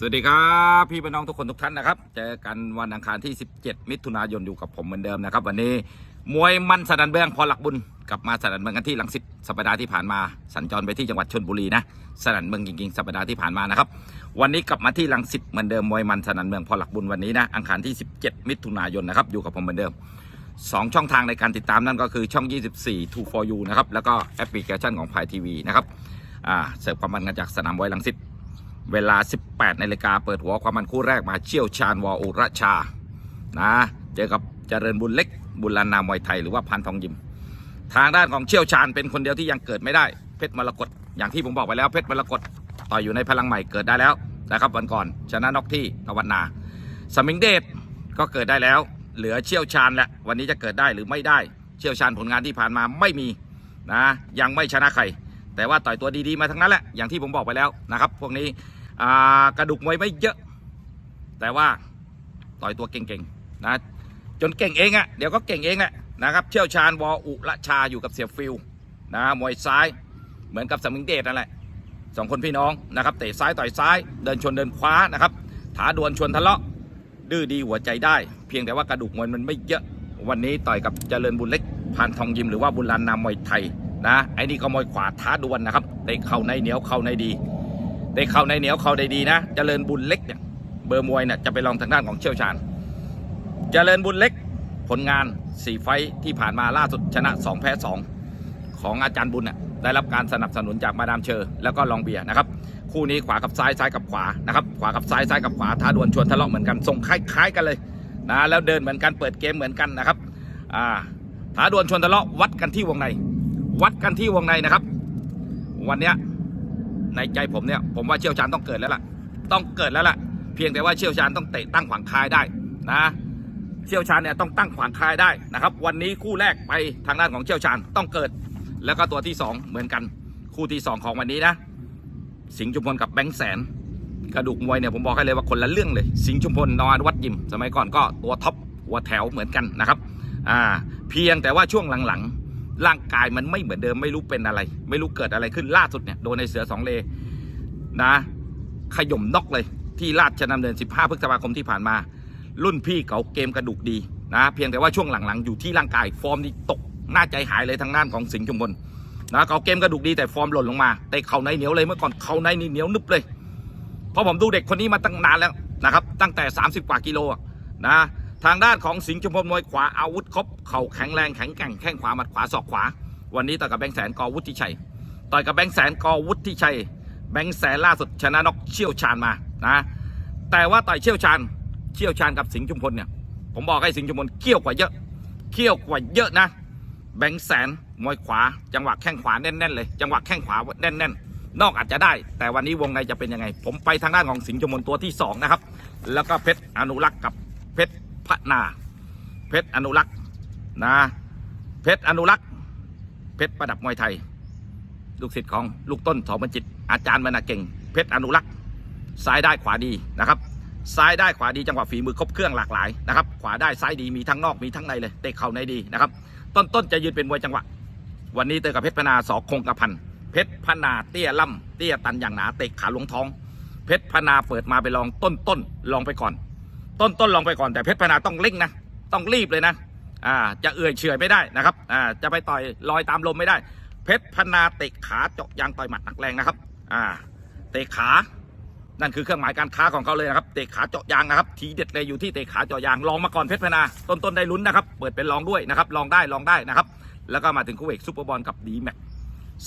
สวัสดีครับพี่พี่น้องทุกคนทุกท่านนะครับเจอกันวันอังคารที่ 17 มิถุนายนอยู่กับผมเหมือนเดิมนะครับ วันนี้มวยมันสนันเบืองพอหลักบุญกลับมาสนันเมืองกันที่ลังสิตสัปดาห์ที่ผ่านมาสัญจรไปที่จังหวัดชนบุรีนะสนันเมืองจริงๆสัปดาห์ที่ผ่านมานะครับวันนี้กลับมาที่ลังสิตเหมือนเดิมมวยมันสนันเมืองพอหลักบุญวันนี้นะอังคารที่ 17 มิถุนายนนะครับอยู่กับผมเหมือนเดิมสองช่องทางในการติดตามนั่นก็คือช่อง 24 2 for you นะครับแล้วก็แอปพลิเคชันของพายทีวีนะครับเสิร์ฟความมันกันจากสนามมวยลังสิต เวลา 18นาฬิกาเปิดหัวความมันคู่แรกมาเชี่ยวชาญวออุรชา นะ เจอกับเจริญบุญเล็ก บุญลานามวยไทยหรือว่าพันทองยิม ทางด้านของเชี่ยวชาญเป็นคนเดียวที่ยังเกิดไม่ได้ เพชรมรกตอย่างที่ผมบอกไปแล้วเพชรมรกตต่อยอยู่ในพลังใหม่เกิดได้แล้วนะครับวันก่อนชนะนอกที่ตะวันนาสมิงเดชก็เกิดได้แล้ว เหลือเชี่ยวชาญแหละวันนี้จะเกิดได้หรือไม่ได้ เชี่ยวชาญผลงานที่ผ่านมาไม่มีนะยังไม่ชนะใคร แต่ว่าต่อยตัวดีๆมาทั้งนั้นแหละอย่างที่ผมบอกไปแล้วนะครับ พวกนี้ กระดูกมวยไม่เยอะ แต่ว่าต่อยตัวเก่งๆนะจนเก่งเองอะ่ะเดี๋ยวก็เก่งเองแหละนะครับเชี่ยวชาญวออุละชาอยู่กับเสียฟิลนะมวยซ้ายเหมือนกับสมิงเดชนั่นแหละสองคนพี่น้องนะครับเตะซ้ายต่อยซ้ายเดินชนเดินคว้านะครับถาดวลชวนทะเลาะดื้อดีหัวใจได้ เพียงแต่ว่ากระดูกมวยมันไม่เยอะ วันนี้ต่อยกับเจริญบุญเล็กพานทองยิมหรือว่าบุญลานนามมวยไทยนะไอ้นี่ก็มวยขวาท้าดวลนะครับเตะเข่าในเหนียวเข่าในดี ได้เข้าในเหนียวเข้าได้ดีนะเจริญบุญเล็กเนี่ยเบอร์มวยเนี่ยจะไปลองทางด้านของเชี่ยวชาญเจริญบุญเล็กผลงาน4ไฟท์ที่ผ่านมาล่าสุดชนะ 2 แพ้ 2 ของอาจารย์บุญน่ะได้รับการสนับสนุนจากมาดามเชอร์แล้วก็ลองเบียร์นะครับ คู่นี้ขวากับซ้ายซ้ายกับขวานะครับขวากับซ้ายซ้ายกับขวาท้าดวลชวนทะเลาะเหมือนกันทรงคล้ายๆกันเลยนะแล้วเดินเหมือนกันเปิดเกมเหมือนกันนะครับอ่าท้าดวลชวนทะเลาะวัดกันที่วงใน วัดกันที่วงในนะครับ วันเนี้ย ในใจผมเนี่ยผมว่าเชี่ยวชาญต้องเกิดแล้วล่ะ ต้องเกิดแล้วล่ะ เพียงแต่ว่าเชี่ยวชาญต้องเตะตั้งขวางคายได้นะเชี่ยวชาญเนี่ยต้องตั้งขวางคายได้นะครับ วันนี้คู่แรกไปทางด้านของเชี่ยวชาญต้องเกิด แล้วก็ตัวที่สองเหมือนกัน คู่ที่สองของวันนี้นะ สิงห์ชุมพลกับแบงค์แสน กระดูกมวยเนี่ยผมบอกให้เลยว่าคนละเรื่องเลย สิงห์ชุมพลนอนวัดยิม สมัยก่อนก็ตัวท็อปหัวแถวเหมือนกันนะครับอ่าเพียงแต่ว่าช่วงหลังๆ ร่างกายมันไม่เหมือนเดิมไม่รู้เป็นอะไร ไม่รู้เกิดอะไรขึ้นล่าสุดเนี่ยโดนในเสือสองเลนะขย่มนอกเลยที่ราชดำเนิน 15 พฤษภาคมที่ผ่านมา รุ่นพี่เก่าเกมกระดูกดีนะเพียงแต่ว่าช่วงหลังๆ อยู่ที่ร่างกายฟอร์มนี่ตกหน้าใจหายเลยทางด้านของสิงห์ชุมพลนะเก่าเกมกระดูกดีแต่ฟอร์มหล่นลงมาแต่เข่าในเหนียวเลยเมื่อก่อนเข่าในนี่เหนียวนึบเลยเพราะผมดูเด็กคนนี้มาตั้งนานแล้วนะครับตั้งแต่ 30 กว่ากิโลอะนะ ทางด้านของสิงห์ชุมพลมวยขวาอาวุธครบเข่าแข็งแรงแข็งแกร่งแข้งขวาหมัดขวาศอกขวา วันนี้ต่อยกับแบงค์แสนกอวุฒิชัยต่อยกับแบงค์แสนกอวุฒิชัย แบงค์แสนล่าสุดชนะนกเชี่ยวชาญมานะแต่ว่าต่อยเชี่ยวชาญเชี่ยวชาญกับสิงห์ชุมพลเนี่ยผมบอกให้สิงห์ชุมพลเขี้ยวกว่าเยอะเขี้ยวกว่าเยอะนะ แบงค์แสนมวยขวา จังหวะแข้งขวาแน่นๆเลย จังหวะแข้งขวาแน่นๆนอกอาจจะได้ แต่วันนี้วงในจะเป็นยังไง ผมไปทางด้านของสิงห์ชมพลตัวที่สองนะครับ แล้วก็เพชรอนุรักษ์กับเพชร พนา เพชรอนุรักษ์นะเพชรอนุรักษ์เพชรประดับมวยไทย ลูกศิษย์ของลูกต้นสอบรรจิต อาจารย์มนาเก่ง เพชรอนุรักษ์ซ้ายได้ขวาดีนะครับซ้ายได้ขวาดีจังหวะฝีมือครบเครื่องหลากหลายนะครับขวาได้ซ้ายดีมีทั้งนอกมีทั้งในเลยเตะเข่าในดีนะครับต้นต้นจะยืนเป็นมวยจังหวะ วันนี้เจอกับเพชรพนาสอคงกระพันเพชรพนาเตี้ยล่ำเตี้ยตันอย่างหนาเตะขาลงท้อง เพชรพนาเปิดมาไปลองต้นต้นลองไปก่อน ต้นต้นลองไปก่อนแต่เพชรพนาต้องเร่งนะต้องรีบเลยนะอ่าจะเอื่อยเฉื่อยไม่ได้นะครับอ่าจะไปต่อยลอยตามลมไม่ได้ เพชรพนาเตะขาเจาะยางต่อยหมัดหนักแรงนะครับอ่าเตะขานั่นคือเครื่องหมายการค้าของเขาเลยนะครับเตะขาเจาะยางนะครับ ทีเด็ดเลยอยู่ที่เตะขาเจาะยางลองมาก่อนเพชรพนาต้นต้นได้ลุ้นนะครับ เปิดเป็นลองด้วยนะครับ ลองได้ลองได้นะครับ แล้วก็มาถึงคู่เอกซูเปอร์บอลกับดีแม็ก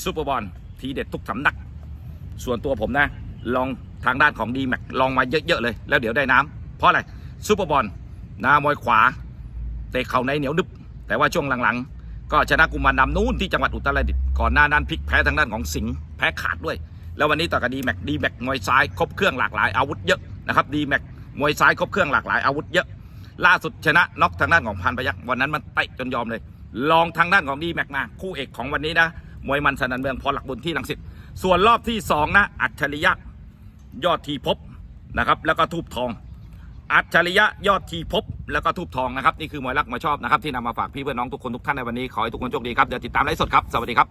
ซูเปอร์บอลทีเด็ดทุกสำนัก ส่วนตัวผมนะ ลองทางด้านของดีแม็กลองมาเยอะๆเลย แล้วเดี๋ยวได้น้ำเพราะอะไร ซูเปอร์บอลนามวยขวาเตะเข่าในเหนียวนึบ แต่ว่าช่วงหลังๆ ก็ชนะกุมารดำนู้นที่จังหวัดอุตรดิตถ์ก่อนหน้านั้นพลิกแพ้ทางด้านของสิงห์แพ้ขาดด้วย แล้ววันนี้ต่อกับดีแม็กดีแม็กมวยซ้ายครบเครื่องหลากหลายอาวุธเยอะนะครับดีแม็กมวยซ้ายครบเครื่องหลากหลายอาวุธเยอะ ล่าสุดชนะน็อกทางด้านของพันพยักษ์วันนั้นมันเตะจนยอมเลย ลองทางด้านของดีแม็กมาคู่เอกของวันนี้นะมวยมันสนันเมืองพอหลักบุญที่ลังสิตส่วนรอบที่สองนะอัจฉริยะยอดทีพบนะครับแล้วก็ทูบทอง อัจฉริยะยอดทีพบแล้วก็ทูบทองนะครับ นี่คือมวยรักมวยชอบนะครับที่นำมาฝากพี่เพื่อนน้องทุกคนทุกท่านในวันนี้ขอให้ทุกคนโชคดีครับเดี๋ยวติดตามไลฟ์สดครับสวัสดีครับ